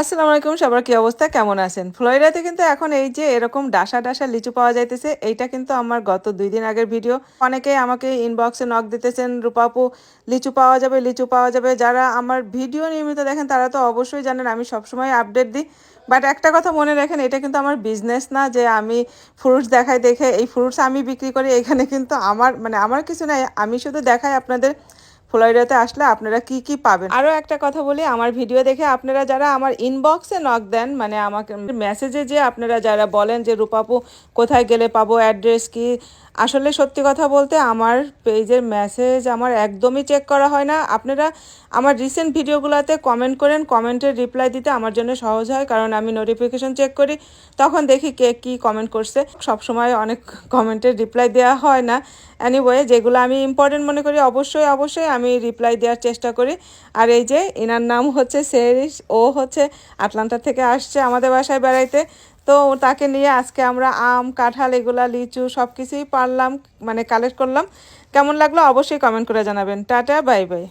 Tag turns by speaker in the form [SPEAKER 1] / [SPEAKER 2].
[SPEAKER 1] আসসালামু আলাইকুম, সবার কি অবস্থা? কেমন আছেন? ফ্লোরিডাতে কিন্তু এখন এই যে এরকম ডাসা ডাসা লিচু পাওয়া যাইতেছে, এইটা কিন্তু আমার গত দুই দিন আগের ভিডিও। অনেকেই আমাকে ইনবক্সে নক দিতেছেন, রূপাপু, লিচু পাওয়া যাবে, লিচু পাওয়া যাবে। যারা আমার ভিডিও নিয়মিত দেখেন, তারা তো অবশ্যই জানেন, আমি সবসময় আপডেট দিই। বাট একটা কথা মনে রাখেন, এটা কিন্তু আমার বিজনেস না যে আমি ফ্রুটস দেখাই, দেখে এই ফ্রুটস আমি বিক্রি করি, এখানে কিন্তু আমার মানে আমার কিছু নাই। আমি শুধু দেখাই আপনাদের ফ্লোরিডাতে আসলে আপনারা কি কি পাবেন? আরও একটা কথা বলি, আমার ভিডিও দেখে আপনারা যারা আমার ইনবক্সে নক দেন মানে আমাকে মেসেজে যে আপনারা যারা বলেন যে, রূপাপু, কোথায় গেলে পাবো অ্যাড্রেস কি? আসলে সত্যি কথা বলতে আমার পেজের মেসেজ আমার একদমই চেক করা হয় না। আপনারা আমার রিসেন্ট ভিডিওগুলোতে কমেন্ট করেন কমেন্টের রিপ্লাই দিতে আমার জন্য সহজ হয়, কারণ আমি নোটিফিকেশন চেক করি, তখন দেখি কে কী কমেন্ট করছে। সবসময় অনেক কমেন্টের রিপ্লাই দেওয়া হয় না। অ্যানিওয়ে যেগুলো আমি ইম্পর্টেন্ট মনে করি, অবশ্যই অবশ্যই আমি রিপ্লাই দেওয়ার চেষ্টা করি। আর এই যে এনার নাম হচ্ছে সেরিস ও হচ্ছে আটলান্টা থেকে আসছে আমাদের বাসায় বেড়াইতে। তো তাকে নিয়ে আজকে আমরা আম, কাঁঠাল, এগুলা, লিচু সব কিছুই পারলাম মানে কালেক্ট করলাম। কেমন লাগল অবশ্যই কমেন্ট করে জানাবেন। Tata bye bye